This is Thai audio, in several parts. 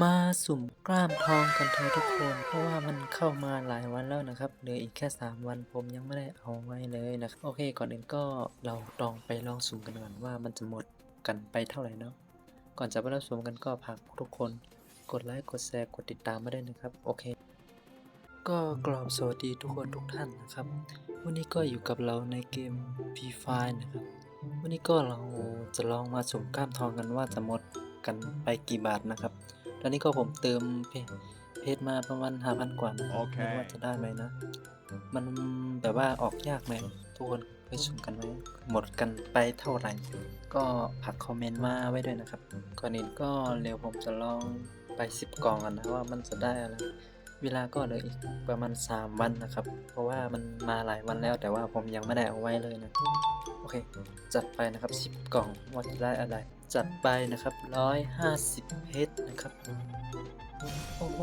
มาสุ่มกล้ามทองกันเถอะทุกคน เพราะว่ามันเข้ามาหลายวันแล้วนะครับเหลืออีกแค่ 3 วันผมยังไม่ได้เอาไว้เลยนะครับโอเค ก่อนอื่นก็เราลองไปลองสุ่มกันก่อนว่ามันจะหมดกันไปเท่าไหร่เนาะก่อนจะไปรับชมกันก็ฝากทุกคน กดไลค์กดแชร์กดติดตามมาได้นะครับโอเค ก็กราบสวัสดีทุกคนทุกท่านนะครับ วันนี้ก็อยู่กับเราในเกม p f i นะครับวันนี้ก็เราจะลองมาสุ่มกล้ามทองกันว่าจะหมดกันไปกี่บาทนะครับ ตอนนี้ก็ผมเติมเพเพจมาประมาณห้าพันกว่านะโอเคไม่รู้ว่าจะได้ไหมนะ มันแบบว่าออกยากไหมทุกคนเคยสุ่มกันไหมหมดกันไปเท่าไหร่ ก็ผักคอมเมนต์มาไว้ด้วยนะครับก่อนอื่นก็เร็วผมจะลองไป 10 กล่องกันนะว่ามันจะได้อะไรเวลาก็เหลืออีกประมาณ 3 วันนะครับ เพราะว่ามันมาหลายวันแล้วแต่ว่าผมยังไม่ได้เอาไว้เลยนะ โอเค จัดไปนะครับ 10 กล่องว่าจะได้อะไร จัดไปนะครับ 150เพชรนะครับ โอ้โห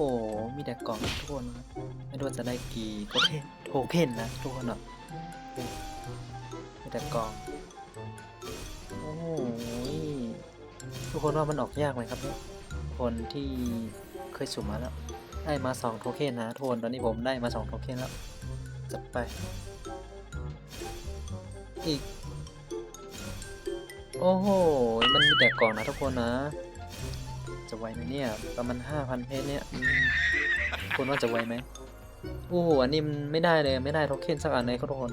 มีแต่กล่องทุกคนนะไม่รู้ว่าจะได้กี่โทเค็นโทเค็นนะทุกคนเนาะมีแต่กล่อง โอ้โหทุกคนว่ามันออกยากไหมครับเนี่ยคนที่เคยสุ่มมาแล้ว ได้มาสองโทเค็นนะทุกคนตอนนี้ผมได้มาสองโทเค็นแล้ว จัดไปอีก โอ้โห มันมีแต่กล่องนะทุกคนนะ จะไวไหมเนี่ย ประมาณห้าพันเพชรเนี่ยคุณว่าจะไวไหมโอ้โห อันนี้มันไม่ได้เลย ไม่ได้โทเค็นสักอันเลยทุกคน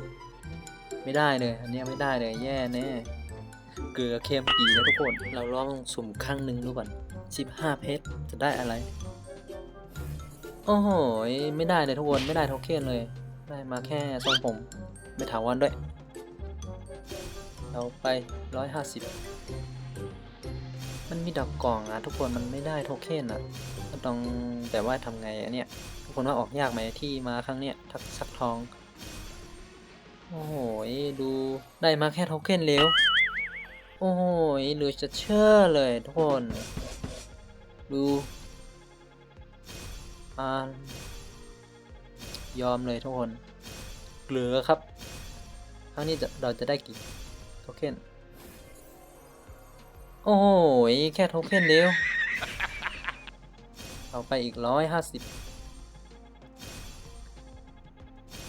ไม่ได้เลย อันเนี้ยไม่ได้เลย แย่แน่ เกลือเค็มปีนะทุกคน เราลองสุ่มครั้งหนึ่งดูก่อนสิบห้าเพชร จะได้อะไร โอ้โห ไม่ได้เลยทุกคน ไม่ได้โทเค็นเลย ได้มาแค่ทรงผม ไม่ถาวรด้วย เราไปร้อยห้าสิบมันมีดอกกล่องนะทุกคนมันไม่ได้โทเค็นอะก็ต้องแต่ว่าทำไงอะเนี่ยทุกคนว่าออกยากไหมที่มาครั้งเนี้ยทักซักทอง โอ้โหดูได้มาแค่โทเค็นเร็วโอ้โหหลือจะเชื่อเลยทุกคน ดูอ่ายอมเลยทุกคน เหลือครับครั้งนี้จะเราจะได้กี่ โทเค็นโอ้โหแค่โทเค็นเดียวเอาไปอีกร้อยห้าสิบ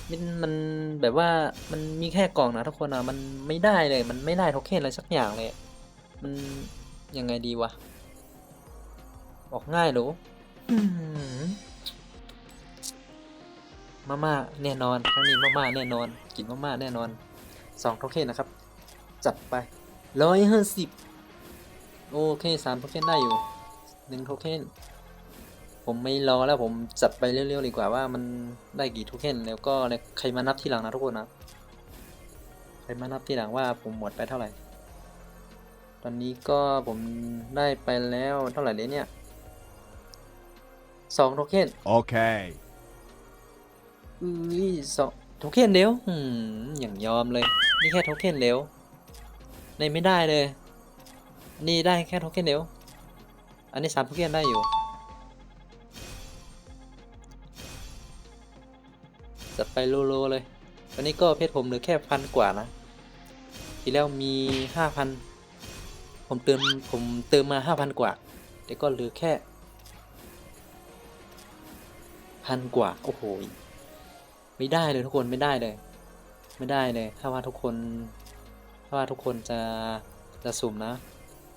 มันมันแบบว่ามันมีแค่กล่องนะทุกคนอะมันไม่ได้เลยมันไม่ได้โทเค็นอะไรสักอย่างเลย มันยังไงดีวะออกง่ายหรือมมาม่าแน่นอนครั้งนี้มาม่าแน่นอน กินมาม่าแน่นอนสองโทเค็นนะครับ จัดไปร้อยห้าสิบโอเคสามโทเค็นได้อยู่หนึ่งโทเค็นผมไม่รอแล้วผมจัดไปเรื่อยๆดีกว่าว่ามันได้กี่โทเค็นแล้วก็ใครมานับทีหลังนะทุกคนนะใครมานับทีหลังว่าผมหมดไปเท่าไหร่ ตอนนี้ก็ผมได้ไปแล้วเท่าไหร่เลยเนี่ยสองโทเค็น Okay. อุ้ยสองโทเค็นเดียวอืมอย่างยอมเลยนี่แค่โทเค็นเดียว ในไม่ได้เลย นี่ได้แค่โทเค็นเดียว อันนี้สามโทเค็นได้อยู่ จัดไปโลโลเลยตอนนี้ก็เพชรผมเหลือแค่พันกว่านะ ทีแล้วมีห้าพัน ผมเติมผมเติมมาห้าพันกว่า แต่ก็เหลือแค่พันกว่า โอ้โห ไม่ได้เลยทุกคนไม่ได้เลย ไม่ได้เลย ถ้าว่าทุกคน ถ้าว่าทุกคนจะจะสุ่มนะ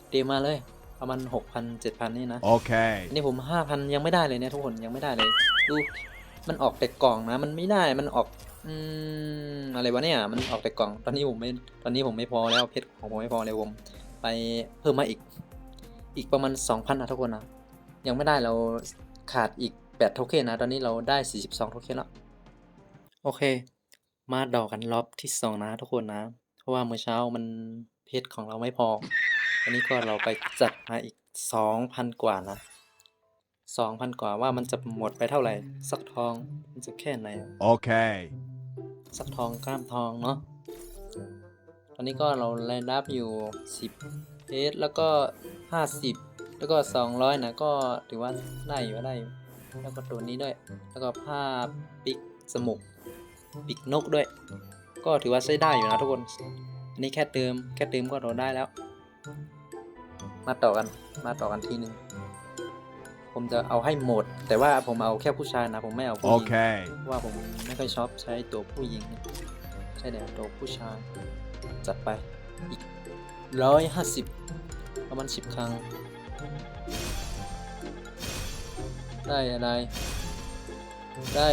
เตรียมมาเลยประมาณหกพันเจ็ดพันนี่นะ Okay. อันนี้ผมห้าพันยังไม่ได้เลยเนี่ยทุกคนยังไม่ได้เลยดูมันออกแต่กล่องนะ มันไม่ได้มันออกอืมอะไรวะเนี่ยมันออกแต่กล่องตอนนี้ผมไม่ตอนนี้ผมไม่พอแล้วเพชรของผมไม่พอเลยผมไปเพิ่มมาอีก อีกประมาณสองพันนะทุกคนนะยังไม่ได้เราขาดอีกแปดโทเค็นนะ ตอนนี้เราได้สี่สิบสองโทเค็นแล้ว โอเค มาดอกกันรอบที่สองนะทุกคนนะเพ ราะว่าเมื่อเช้ามันเพชรของเราไม่พออันนี้ก็เราไปจัดมาอีกสองพันกว่านะสองพันกว่าว่ามันจะหมดไปเท่าไหร่ สักทองมันจะแค่ไหน Okay. สักทองกล้ามทองเนาะตอนนี้ก็เรารายรับอยู่สิบเพชรแล้วก็ห้าสิบแล้วก็สองร้อยนะก็ถือว่าได้อยู่ได้อยู่แล้วก็ตัวนี้ด้วย แล้วก็ผ้าปิกสมุกปิกนกด้วย ก็ถือว่าใช้ได้อยู่นะทุกคนอันนี้แค่เติมแค่เติมก็เราได้แล้ว มาต่อกันมาต่อกันทีหนึ่งผมผมจะเอาให้หมด แต่ว่าผมเอาแค่ผู้ชายนะ ผมไม่เอาผู้หญิง Okay. เพราะว่าผมไม่ค่อยชอบใช้ตัวผู้หญิงนะใช้แต่ตัวผู้ชาย จัดไปอีกร้อยห้าสิบประมาณสิบครั้ง ได้อะไร ได้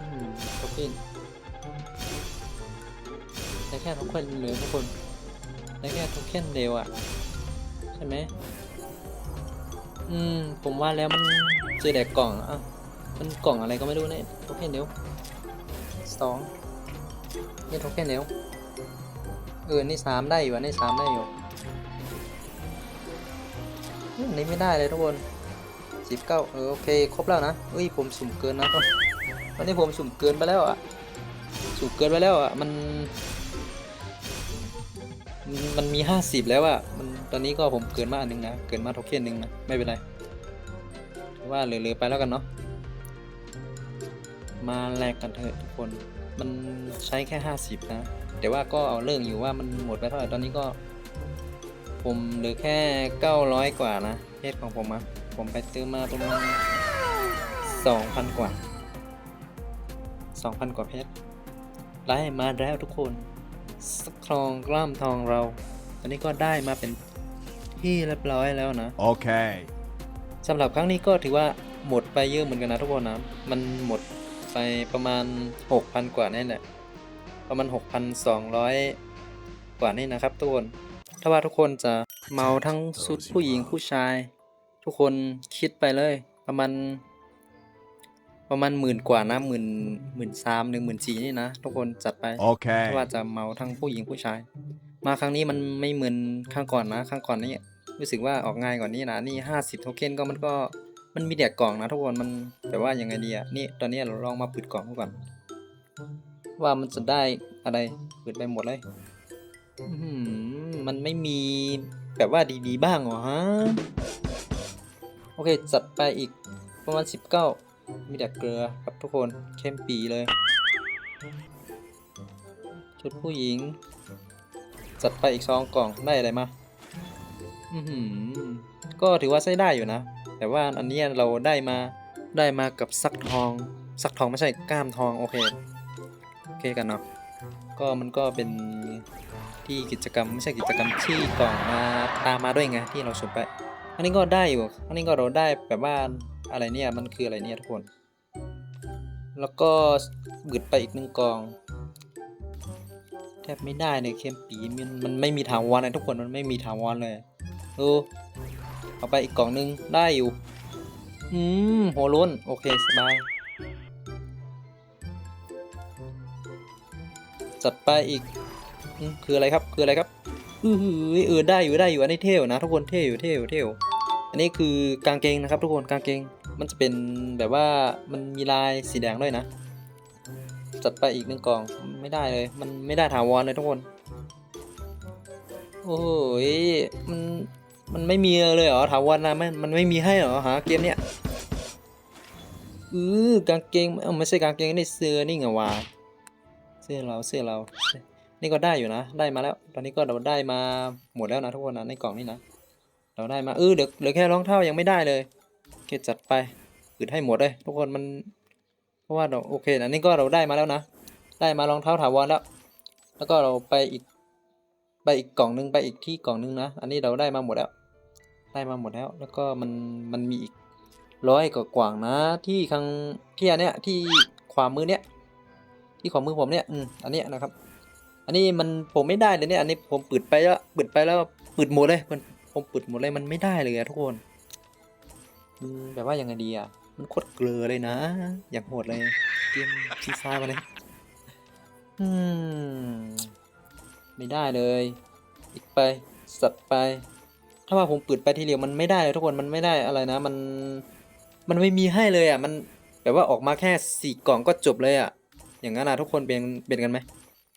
อืมโทเค็น ได้แค่โทเค็นเหลือทุกคนได้แค่โทเค็นเดียวอะใช่ไหมอืมผมว่าแล้วมันเจอแต่กล่องอะมันกล่องอะไรก็ไม่รู้เนี่ยโทเค็นเดียวสองนี่โทเค็นเดียวเออนี่สามได้อยู่อะนี่สามได้อยู่อันนี้ไม่ได้เลยทุกคนสิบเก้าเออโอเคครบแล้วนะเอ้ยผมสุ่มเกินนะวันนี้ผมสุ่มเกินไปแล้วอะสุ่มเกินไปแล้วอะมัน มันมีห้าสิบแล้วอะมันตอนนี้ก็ผมเกินมาอันนึงนะ เกินมาโทเค็นหนึ่งนะ ไม่เป็นไรถือว่าเหลือๆไปแล้วกันเนาะ มาแลกกันเถอะทุกคน มันใช้แค่ห้าสิบนะ แต่ว่าก็เอาเรื่องอยู่ว่ามันหมดไปเท่าไหร่ ตอนนี้ก็ ผมเหลือแค่เก้าร้อยกว่านะเพชรของผมอะผมไปซื้อมาประมาณสองพันกว่าสองพันกว่าเพชรไล่มาแล้วทุกคน สักครองกล้ามทองเรา ตอนนี้ก็ได้มาเป็นที่เรียบร้อยแล้วนะ Okay. สำหรับครั้งนี้ก็ถือว่าหมดไปเยอะเหมือนกันนะทุกคนนะ มันหมดไปประมาณ 6,000 กว่านี่แหละประมาณ 6,200 กว่านี่นะครับทุกคน ถ้าว่าทุกคนจะเมาทั้งชุดผู้หญิงผู้ชาย ทุกคนคิดไปเลยประมาณ ประมาณหมื่นกว่านะหมื่นหมื่นสามหนึ่งหมื่นสี่นี่นะทุกคนจัดไป Okay. ว่าจะเมาทั้งผู้หญิงผู้ชาย มาครั้งนี้มันไม่เหมือนครั้งก่อนนะครั้งก่อนนี่รู้สึกว่าออกง่ายกว่านี้นะนี่ห้าสิบโทเค็นก็มันก็มันมีแต่กล่องนะทุกคนมันแต่ว่ายังไงดีอะนี่ตอนนี้เราลองมาเปิดกล่องดูก่อนว่ามันจะได้อะไรเปิดไปหมดเลยอื้อหือมันไม่มีแบบว่าดีๆบ้างเหรอฮะโอเคจัดไปอีกประมาณ19 มีแต่เกลือครับทุกคนเข้มปีเลย ชุดผู้หญิง จัดไปอีกสองกล่องได้อะไรมาอือหือก็ถือว่าใช้ได้อยู่นะ แต่ว่าอันนี้เราได้มาได้มากับซักทอง ซักทองไม่ใช่กล้ามทองโอเคโอเคกันเนาะก็มันก็เป็นที่กิจกรรมไม่ใช่กิจกรรมที่กล่องมาตามมาด้วยไงที่เราสุ่มไป อันนี้ก็ได้อยู่ อันนี้ก็เราได้แบบว่าอะไรเนี่ย มันคืออะไรเนี่ยทุกคน แล้วก็บึดไปอีกหนึ่งกล่อง แทบไม่ได้เลยเคมปีมันมันไม่มีถาวรเลยทุกคน มันไม่มีถาวรเลยดูเอาไปอีกกล่องหนึงได้อยู่ อืมโหล้น โอเคสบายจัดไปอีกอคืออะไรครับ คืออะไรครับอือหือเออได้อยู่ได้อยู่อันนี้เท่อยู่นะทุกคนเท่อยู่เท่อยู่เท่อยู่ อันนี้คือกางเกงนะครับทุกคนกางเกงมันจะเป็นแบบว่ามันมีลายสีแดงด้วยนะ จัดไปอีกหนึ่งกล่องไม่ได้เลย มันไม่ได้ถาวรเลยทุกคน โอ้ยมันมันไม่มีเลยเหรอถาวรนะมันมันไม่มีให้เหรอหาเกมเนี้ยเออกางเกงเอ้าไม่ใช่กางเกงนี่เสื้อนี่ไงวะเสื้อเราเสื้อเรา นี่ก็ได้อยู่นะ ได้มาแล้ว ตอนนี้ก็เราได้มาหมดแล้วนะทุกคนนะในกล่องนี้นะ เราได้มาเออเดี๋ยวเหลือแค่รองเท้ายังไม่ได้เลยโอเคจัดไปปิดให้หมดเลยทุกคนมันเพราะว่าเราโอเคอันนี้ก็เราได้มาแล้วนะ ได้มารองเท้าถาวรแล้ว แล้วก็เราไปอีกไปอีกกล่องนึงไปอีกที่กล่องนึงนะ อันนี้เราได้มาหมดแล้ว ได้มาหมดแล้ว แล้วก็มันมันมีอีกร้อยกว่ากว่างนะ ที่ข้างที่อันเนี้ยที่ขวามมือเนี้ยที่ขวามือผมเนี้ยอืมอันเนี้ยนะครับ อันนี้มันผมไม่ได้เลยเนี่ยอันนี้ผมปิดไปแล้วปิดไปแล้วปิดหมดเลยมัน ผมปิดหมดเลยมันไม่ได้เลยอะทุกคนแบบว่ายังไงดีอะมันโคตรเกลือเลยนะ อย่างโหดเลย เกมซีซ่ามาเลย อืม ไม่ได้เลย อีกไป สัตว์ไป ถ้าว่าผมปิดไปทีเดียวมันไม่ได้เลยทุกคน มันไม่ได้อะไรนะ มัน มันไม่มีให้เลยอะ มันแบบว่าออกมาแค่สี่กล่องก็จบเลยอะ อย่างนั้นนะทุกคนเป็น เป็นกันไหม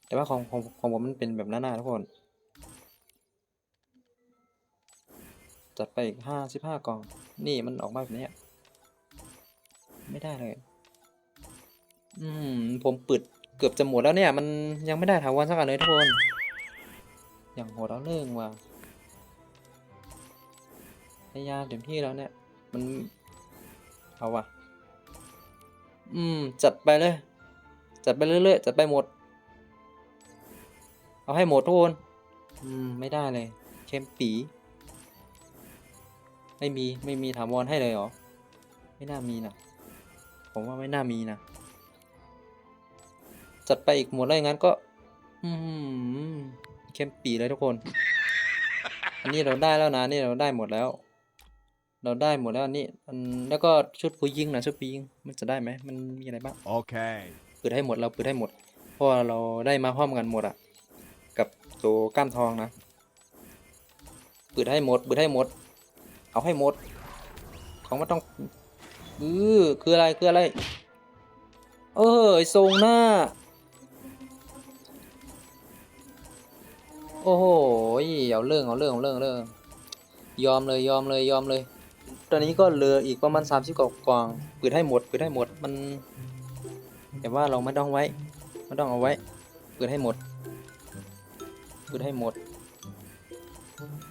แต่ว่าของของของผมมันเป็นแบบนั้นนะทุกคน จัดไปอีกห้าสิบห้ากอง นี่มันออกมาแบบนี้ไม่ได้เลย อืม ผมปิดเกือบจะหมดแล้วเนี่ย มันยังไม่ได้ถาวรสักอันเลยทุกคน อย่างโหดแล้วเรื่องว่ะพยายามเต็มที่แล้วเนี่ย มัน เอาว่ะ อืม จัดไปเลย จัดไปเรื่อยๆ จัดไปหมด เอาให้หมดทุกคน อืม ไม่ได้เลย เข้มปี ไม่มีไม่มีถาวรให้เลยเหรอ ไม่น่ามีนะผมว่าไม่น่ามีนะ จัดไปอีกหมดแล้วอย่างนั้นก็ อืมเข้มปีเลยทุกคน อันนี้เราได้แล้วนะนี่เราได้หมดแล้ว เราได้หมดแล้วอันนี้อันแล้วก็ชุดผู้ยิงนะชุดผู้ยิงมันจะได้ไหมมันมีอะไรบ้าง Okay. เปิดให้หมดเราเปิดให้หมดเพราะว่าเราได้มาพร้อมกันหมดอะกับตัวก้านทองนะเปิดให้หมดเปิดให้หมด เอาให้หมด ของมันต้องเออคืออะไรคืออะไร เออทรงหน้า โอ้โหเอาเรื่องเอาเรื่องเอาเรื่องเรื่องยอมเลยยอมเลยยอมเลย ตอนนี้ก็เหลืออีกประมาณ 30กว่ากล่องเปิดให้หมดเปิดให้หมดมันแต่ว่าเราไม่ต้องไว้ไม่ต้องเอาไว้เปิดให้หมดเปิดให้หมด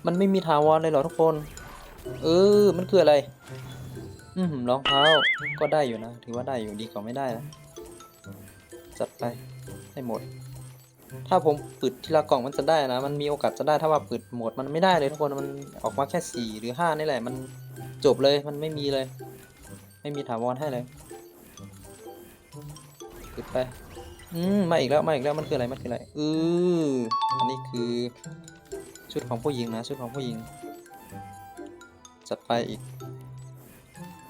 มันไม่มีถาวรเลยเหรอทุกคน เออ มันคืออะไร อืมรองเท้าก็ได้อยู่นะ ถือว่าได้อยู่ดีกว่าไม่ได้นะ จัดไป ให้หมด ถ้าผมปิดทีละกล่องมันจะได้นะ มันมีโอกาสจะได้ถ้าว่าปิดหมดมันไม่ได้เลยทุกคน มันออกมาแค่สี่หรือห้านี่แหละ มันจบเลย มันไม่มีเลย ไม่มีถาวรให้เลยปิดไป อืม มาอีกแล้ว มาอีกแล้ว มันคืออะไร มันคืออะไรเอออันนี้คือชุดของผู้หญิงนะ ชุดของผู้หญิง จัดไปอีก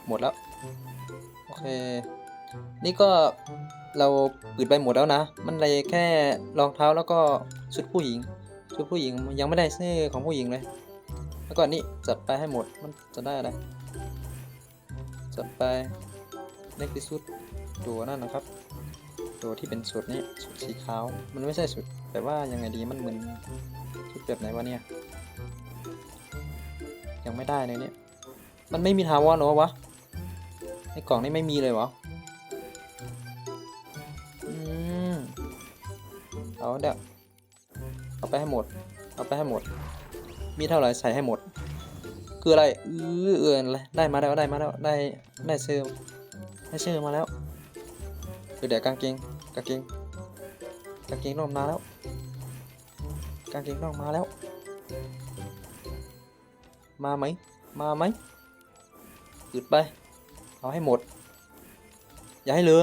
หมดแล้ว โอเค นี่ก็เราปิดไปหมดแล้วนะ มันเลยแค่รองเท้าแล้วก็ชุดผู้หญิง ชุดผู้หญิงยังไม่ได้เสื้อของผู้หญิงเลย แล้วก็นี่จัดไปให้หมด มันจะได้อะไร จัดไปนี่คือชุดตัวนั่นนะครับ ตัวที่เป็นสุดนี้สุดสีขาว มันไม่ใช่สุด แต่ว่ายังไงดีมันเหมือนชุดแบบไหนวะเนี่ย ยังไม่ได้เลยเนี่ย มันไม่มีทาวอนหรอวะ ในกล่องนี้ไม่มีเลยวะอืมเอาเดี๋ยวเอาไปให้หมด เอาไปให้หมด มีเท่าไหร่ใส่ให้หมด คืออะไรเออเอออะไรได้มาแล้วได้มาแล้วได้ได้เสื้อได้เสื้อมาแล้วเดี๋ยวกางเกงกางเกงกางเกงนอกมาแล้วกางเกงนอกมาแล้ว มาไหม มาไหมอึดไป เอาให้หมด อย่าให้เหลือ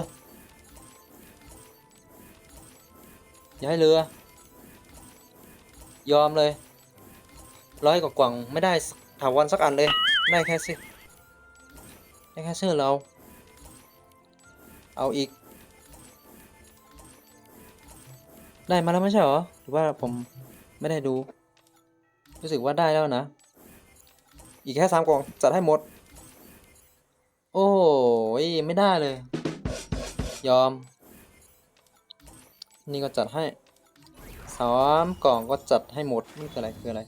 อย่าให้เหลือ ยอมเลย ร้อยกว่ากล่องไม่ได้ถาวรสักอันเลย ได้แค่สิได้แค่เสื้อเรา เอาอีก ได้มาแล้วไม่ใช่หรอ หรือว่าผมไม่ได้ดู รู้สึกว่าได้แล้วนะ อีกแค่สามกล่องจัดให้หมด โอ้ยไม่ได้เลย ยอม นี่ก็จัดให้สามกล่องก็จัดให้หมดนี่คืออะไรคืออะไร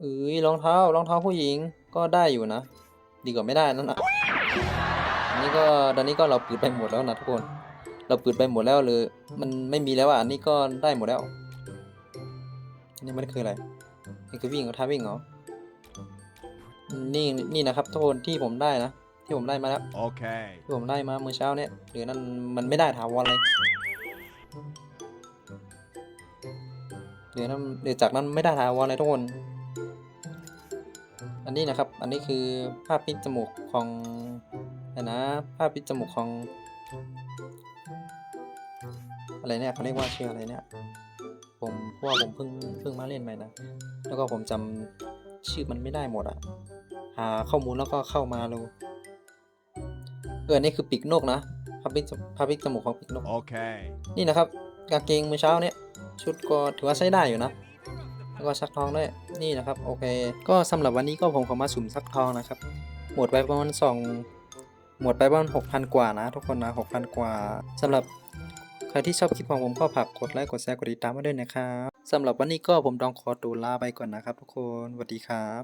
เอ้ยรองเท้ารองเท้าผู้หญิงก็ได้อยู่นะ ดีกว่าไม่ได้นั่นนะอันนี้ก็ตอนนี้ก็เราปิดไปหมดแล้วนะทุกคน เราปิดไปหมดแล้วหรือมันไม่มีแล้วอะอันนี้ก็ได้หมดแล้วนี่มันคืออะไรนี่คือวิ่งกับท่าวิ่งเหรอ นี่นี่นะครับทุกคนที่ผมได้นะ ที่ผมได้มาแล้ว Okay. ที่ผมได้มาเมื่อเช้าเนี่ยหรือนั่นมันไม่ได้ถาวรเลยเดี๋ยวนั้นเดี๋ยวจากนั้นไม่ได้ถาวรเลยทุกคน อันนี้นะครับ อันนี้คือภาพปิดจมูกของอะไรนะภาพปิดจมูกของ อะไรเนี่ยเขาเรียกว่าชื่ออะไรเนี่ยผมเพราะว่าผมเพิ่งเพิ่งมาเล่นใหม่นะ แล้วก็ผมจำชื่อมันไม่ได้หมดอะหาข้อมูลแล้วก็เข้ามาดูเอออนนี่คือปีกนกนะพาปิกจพาปิกจมูกของปีกนก Okay. นี่นะครับกางเกงมือเช้าเนี่ยชุดก็ถือว่าใช้ได้อยู่นะแล้วก็ซักทองด้วยนี่นะครับโอเค ก็สำหรับวันนี้ก็ผมขอมาสุ่มซักทองนะครับ หมดไปประมาณสองหมดไปประมาณหกพันกว่านะ ทุกคนนะหกพันกว่าสำหรับใครที่ชอบคลิปของผมก็ฝากกดไลค์กดแชร์กดติดตามมาด้วยนะครับสำหรับวันนี้ก็ผมต้องขอตัวลาไปก่อนนะครับทุกคนสวัสดีครับ